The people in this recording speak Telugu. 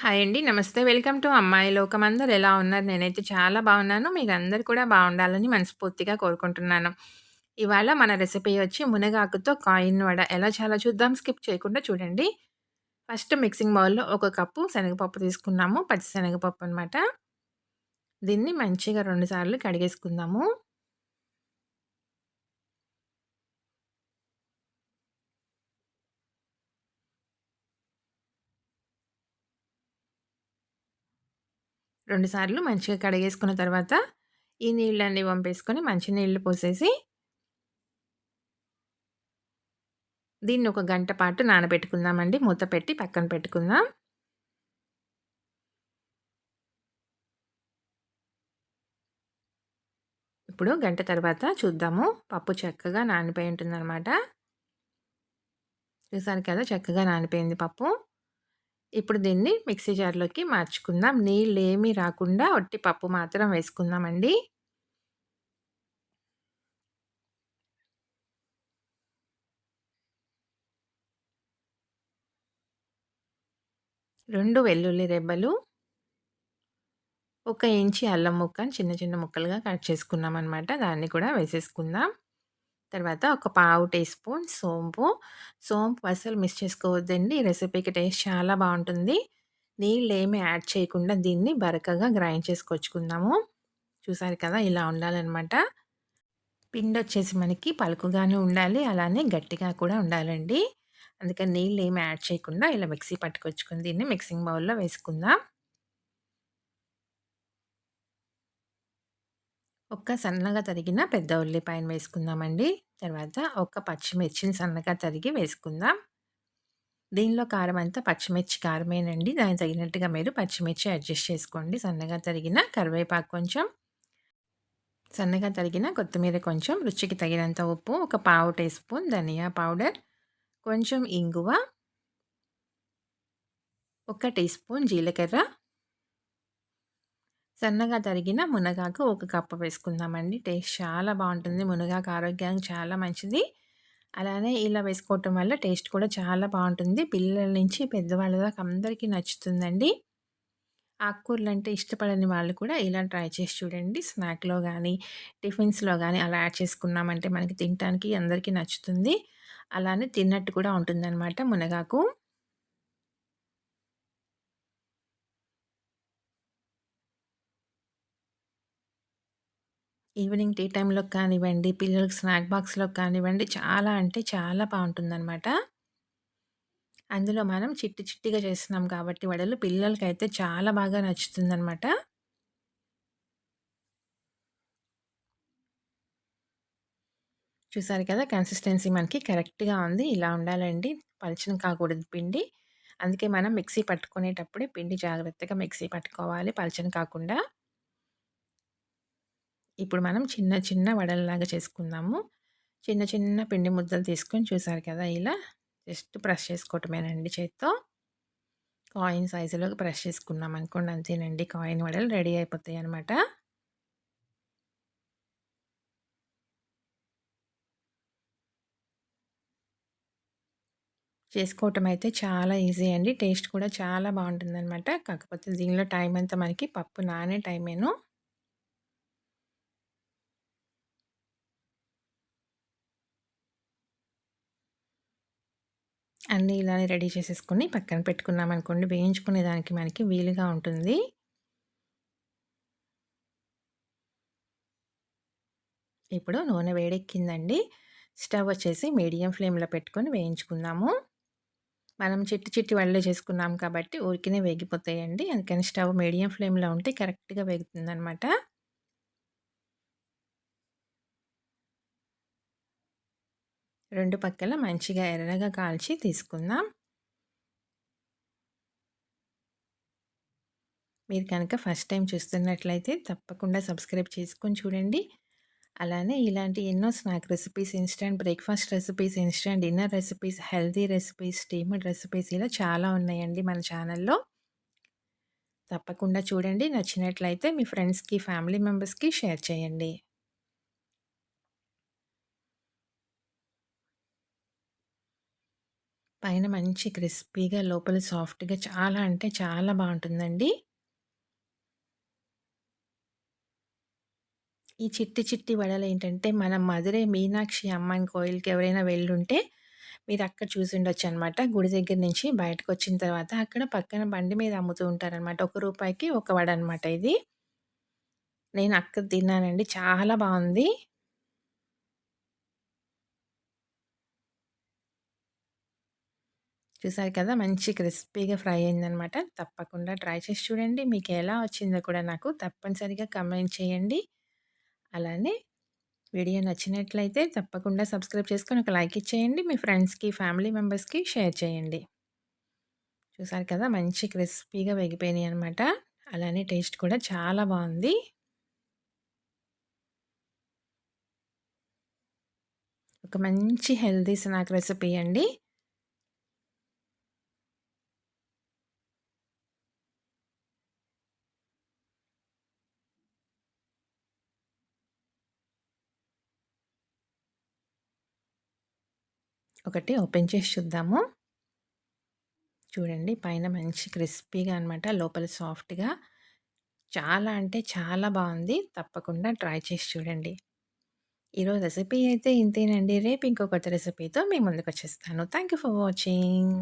హాయ్ అండి. నమస్తే. వెల్కమ్ టు అమ్మాయి లోకం. అందరు ఎలా ఉన్నారు? నేనైతే చాలా బాగున్నాను. మీరందరు కూడా బాగుండాలని మనస్ఫూర్తిగా కోరుకుంటున్నాను. ఇవాళ మన రెసిపీ వచ్చి మునగాకుతో కాయిన్ వడ ఎలా చాలా చూద్దాం. స్కిప్ చేయకుండా చూడండి. ఫస్ట్ మిక్సింగ్ బౌల్‌లో ఒక కప్పు శనగపప్పు తీసుకున్నాము. పచ్చి శనగపప్పు అనమాట. దీన్ని మంచిగా రెండుసార్లు కడిగేసుకుందాము. రెండుసార్లు మంచిగా కడిగేసుకున్న తర్వాత ఈ నీళ్ళన్నీ పంపేసుకొని మంచి నీళ్ళు పోసేసి దీన్ని ఒక గంట పాటు నానబెట్టుకుందామండి. మూత పెట్టి పక్కన పెట్టుకుందాం. ఇప్పుడు గంట తర్వాత చూద్దాము. పప్పు చక్కగా నానిపోయి ఉంటుందన్నమాట. చూసారు కదా చక్కగా నానిపోయింది పప్పు. ఇప్పుడు దీన్ని మిక్సీ జార్లోకి మార్చుకుందాం. నీళ్ళు ఏమీ రాకుండా ఒట్టి పప్పు మాత్రం వేసుకుందామండి. రెండు వెల్లుల్లి రెబ్బలు. ఒక ఇంచి అల్లం ముక్క చిన్న చిన్న ముక్కలుగా కట్ చేసుకున్నాం అనమాట దాన్ని కూడా వేసేసుకుందాం. తర్వాత ఒక పావు టీ స్పూన్ సోంపు. సోంపు అసలు మిస్ చేసుకోవద్దండి. ఈ రెసిపీకి టేస్ట్ చాలా బాగుంటుంది. నీళ్ళు ఏమి యాడ్ చేయకుండా దీన్ని బరకగా గ్రైండ్ చేసుకొచ్చుకుందాము. చూసారు కదా ఇలా ఉండాలన్నమాట. పిండి వచ్చేసి మనకి పలుకుగానే ఉండాలి. అలానే గట్టిగా కూడా ఉండాలండి. అందుకని నీళ్ళు ఏమి యాడ్ చేయకుండా ఇలా మిక్సీ పట్టుకొచ్చుకుని దీన్ని మిక్సింగ్ బౌల్లో వేసుకుందాం. ఒక్క సన్నగా తరిగిన పెద్ద ఉల్లిపాయను వేసుకుందామండి. తర్వాత ఒక పచ్చిమిర్చిని సన్నగా తరిగి వేసుకుందాం. దీనిలో కారం అంతా పచ్చిమిర్చి కారమేనండి. దానికి తగినట్టుగా మీరు పచ్చిమిర్చి అడ్జస్ట్ చేసుకోండి. సన్నగా తరిగిన కరివేపాకు కొంచెం సన్నగా తరిగిన కొత్తిమీర కొంచెం రుచికి తగినంత ఉప్పు ఒక పావు టీ స్పూన్ ధనియా పౌడర్ కొంచెం ఇంగువ ఒక టీ స్పూన్ జీలకర్ర సన్నగా తరిగిన మునగాకు ఒక కప్పు వేసుకుందామండి. టేస్ట్ చాలా బాగుంటుంది. మునగాకు ఆరోగ్యానికి చాలా మంచిది. అలానే ఇలా వేసుకోవటం వల్ల టేస్ట్ కూడా చాలా బాగుంటుంది. పిల్లల నుంచి పెద్దవాళ్ళ దాకా అందరికీ నచ్చుతుందండి. ఆకుకూరలు అంటే ఇష్టపడని వాళ్ళు కూడా ఇలా ట్రై చేసి చూడండి. స్నాక్లో కానీ టిఫిన్స్లో కానీ అలా యాడ్ చేసుకున్నామంటే మనకి తినడానికి అందరికీ నచ్చుతుంది. అలానే తిన్నట్టు కూడా ఉంటుందన్నమాట మునగాకు. ఈవినింగ్ టీ టైంలో కానివ్వండి పిల్లలకి స్నాక్ బాక్స్లో కానివ్వండి చాలా అంటే చాలా బాగుంటుందన్నమాట. అందులో మనం చిట్టి చిట్టిగా చేస్తున్నాం కాబట్టి వడలు పిల్లలకైతే చాలా బాగా నచ్చుతుందన్నమాట. చూసారు కదా కన్సిస్టెన్సీ మనకి కరెక్ట్గా ఉంది. ఇలా ఉండాలండి. పలచన కాకూడదు పిండి. అందుకే మనం మిక్సీ పట్టుకునేటప్పుడే పిండి జాగ్రత్తగా మిక్సీ పట్టుకోవాలి పలచన కాకుండా. ఇప్పుడు మనం చిన్న చిన్న వడలలాగా చేసుకుందాము. చిన్న చిన్న పిండి ముద్దలు తీసుకొని చూసారు కదా ఇలా. జస్ట్ ప్రెస్ చేసుకోవటమేనండి చేత్తో. కాయిన్ సైజులోకి ప్రెస్ చేసుకున్నాం అనుకోండి అంతేనండి. కాయిన్ వడలు రెడీ అయిపోతాయి అనమాట చేసుకోవటం అయితే చాలా ఈజీ అండి. టేస్ట్ కూడా చాలా బాగుంటుందన్నమాట. కాకపోతే దీనిలో టైం అంతా మనకి పప్పు నానే టైమేను. అన్నీ ఇలానే రెడీ చేసేసుకొని పక్కన పెట్టుకున్నాం అనుకోండి వేయించుకునే దానికి మనకి వీలుగా ఉంటుంది. ఇప్పుడు నూనె వేడెక్కిందండి. స్టవ్ వచ్చేసి మీడియం ఫ్లేమ్లో పెట్టుకొని వేయించుకుందాము. మనం చిట్టి చిట్టి వడలు చేసుకున్నాం కాబట్టి ఊరికినే వేగిపోతాయండి. అందుకని స్టవ్ మీడియం ఫ్లేమ్లో ఉంటే కరెక్ట్గా వేగుతుందనమాట రెండు పక్కల మంచిగా ఎర్రగా కాల్చి తీసుకుందాం. మీరు కనుక ఫస్ట్ టైం చూస్తున్నట్లయితే తప్పకుండా సబ్స్క్రైబ్ చేసుకొని చూడండి. అలానే ఇలాంటి ఎన్నో snack recipes instant breakfast recipes instant dinner recipes healthy recipes steamed recipes ఇలా చాలా ఉన్నాయండి మన ఛానల్లో. తప్పకుండా చూడండి. నచ్చినట్లయితే మీ ఫ్రెండ్స్కి ఫ్యామిలీ మెంబర్స్కి షేర్ చేయండి. పైన మంచి క్రిస్పీగా, లోపల సాఫ్ట్‌గా చాలా అంటే చాలా బాగుంటుందండి ఈ చిట్టి చిట్టి వడలు ఏంటంటే మన మధురై మీనాక్షి అమ్మాయి కోయిల్‌కి ఎవరైనా వెళ్ళుంటే, ఉండచ్చు అనమాట గుడి దగ్గర నుంచి బయటకొచ్చిన తర్వాత, అక్కడ పక్కన బండి మీద అమ్ముతూ ఉంటారనమాట. ఒక రూపాయికి ఒక వడ అనమాట ఇది. నేను అక్కడ తిన్నానండి. చాలా బాగుంది చూసారు కదా! మంచి క్రిస్పీగా ఫ్రై అయిందనమాట. తప్పకుండా ట్రై చేసి చూడండి. మీకు ఎలా వచ్చిందో కూడా నాకు తప్పనిసరిగా కమెంట్ చేయండి. అలానే వీడియో నచ్చినట్లయితే తప్పకుండా సబ్స్క్రైబ్ చేసుకొని ఒక లైక్ ఇచ్చేయండి. మీ ఫ్రెండ్స్‌కి, ఫ్యామిలీ మెంబర్స్‌కి షేర్ చేయండి. చూసారు కదా! మంచి క్రిస్పీగా వెగిపోయినాయి అనమాట. అలానే టేస్ట్ కూడా చాలా బాగుంది ఒక మంచి హెల్దీ స్నాక్ రెసిపీ అండి. ఒకటి ఓపెన్ చేసి చూద్దాము. చూడండి పైన మంచి క్రిస్పీగా అనమాట. లోపల సాఫ్ట్‌గా చాలా అంటే చాలా బాగుంది తప్పకుండా ట్రై చేసి చూడండి. ఈరోజు రెసిపీ అయితే ఇంతేనండి. రేపు ఇంకొక రెసిపీతో మీ ముందుకొచ్చేస్తాను. Thank you for watching.